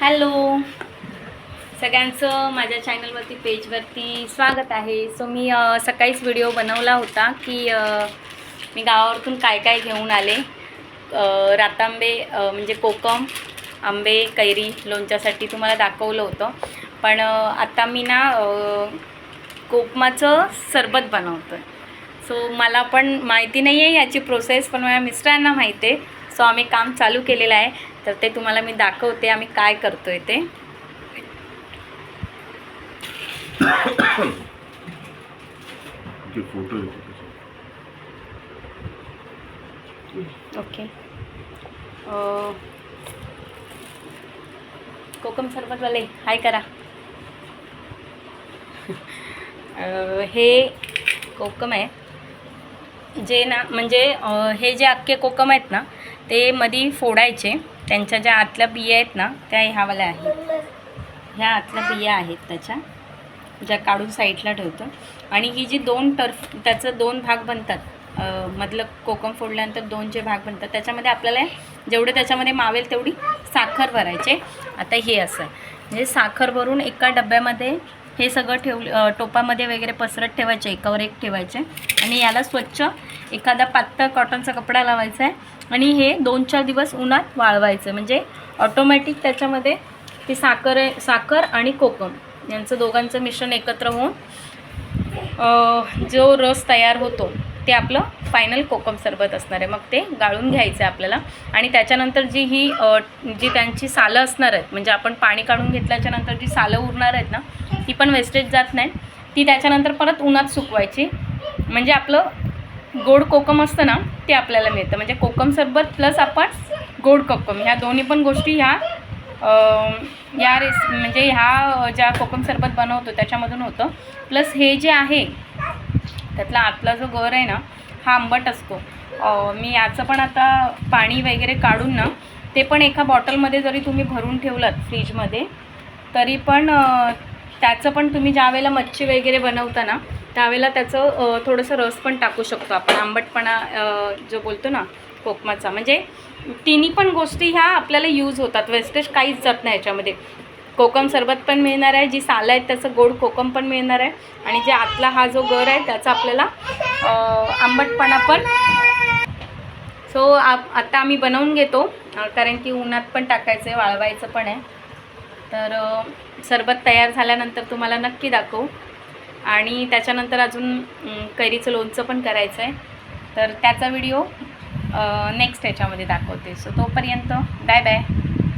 Hello. सगळ्यांचं माझ्या चॅनलवरती पेजवरती स्वागत आहे. सो मी सकाळीच व्हिडिओ बनवला होता की मी गावावरतून काय काय घेऊन आले. रातांबे म्हणजे कोकम आंबे कैरी लोणच्यासाठी तुम्हाला दाखवलं होतं. पण आता मी ना कोकमाचं सरबत बनवतो आहे सो मला पण माहिती नाही आहे याची प्रोसेस पण माझ्या मिस्टरांना माहिती आहे सो आम्ही काम चालू केलेलं आहे. तर ते तुम्हाला मी दाखवते आम्ही काय करतो आहे ते ओके. कोकम सरबतवाले हाय करा. हे कोकम आहे. जे ना म्हणजे हे जे अख्खे कोकम आहेत ना ते मधी फोडायचे. त्यांच्या ज्या आतल्या बिया आहेत ना त्या ह्यावाल्या आहेत. ह्या आतल्या बिया आहेत त्याच्या ज्या काढून साईडला ठेवतो. आणि ही जी दोन टर्फ त्याचं दोन भाग बनतात. मधलं कोकम फोडल्यानंतर दोन जे भाग बनतात त्याच्यामध्ये आपल्याला जेवढे त्याच्यामध्ये मावेल तेवढी साखर भरायचे. आता हे असं. आहे म्हणजे साखर भरून एका डब्यामध्ये हे सगळं ठेव टोपामध्ये वगैरे पसरत ठेवायचे एकावर एक ठेवायचे. आणि याला स्वच्छ एखादा पातळ कॉटनचा कपडा लावायचा आहे. आणि हे दोन चार दिवस उन्हात वाळवायचं. म्हणजे ऑटोमॅटिक त्याच्यामध्ये ते साखर साखर आणि कोकम यांचं दोघांचं मिश्रण एकत्र होऊन जो रस तयार होतो ते आपलं फायनल कोकम सरबत असणार आहे. मग ते गाळून घ्यायचं आहे आपल्याला. आणि त्याच्यानंतर जी ही जी त्यांची सालं असणार आहेत म्हणजे आपण पाणी काढून घेतल्याच्या नंतर जी सालं उरणार आहेत ना ती पण वेस्टेज जात नाही. ती त्याच्यानंतर परत उन्हात सुकवायची. म्हणजे आपलं गोड कोकम असतं ना ते आपल्याला मिळतं. म्हणजे कोकम सरबत प्लस आपण गोड कोकम. ह्या दोन्ही पण गोष्टी ह्या या रेस म्हणजे ह्या ज्या कोकम सरबत बनवतो त्याच्यामधून होतं. प्लस हे जे आहे त्यातला आतला जो गर आहे ना हा आंबट असतो. मी याचं पण आता पाणी वगैरे काढून ना ते पण एका बॉटलमध्ये जरी तुम्ही भरून ठेवलात फ्रीजमध्ये तरी पण त्याचं पण तुम्ही ज्यावेळेला मच्छी वगैरे बनवता ना त्यावेळेला त्याचं थोडंसं रस पण टाकू शकतो आपण. आंबटपणा जो बोलतो ना कोकमाचा. म्हणजे तिन्ही पण गोष्टी ह्या आपल्याला यूज होतात. वेस्टेज काहीच जात नाही याच्यामध्ये. कोकम सरबत पण मिळणार आहे जी सालं आहेत त्याचं गोड कोकम पण मिळणार आहे. आणि जे आतला हा जो गर आहे त्याचा आपल्याला आंबटपणा पण सो आप आता आम्ही बनवून घेतो. कारण की उन्हात पण टाकायचं आहे वाळवायचं पण आहे. तर सरबत तयार झाल्यानंतर तुम्हाला नक्की दाखवू. आणि त्याच्यानंतर अजून कैरीचं लोणचं पण करायचं आहे तर त्याचा व्हिडिओ नेक्स्ट ह्याच्यामध्ये दाखवते. सो तोपर्यंत बाय बाय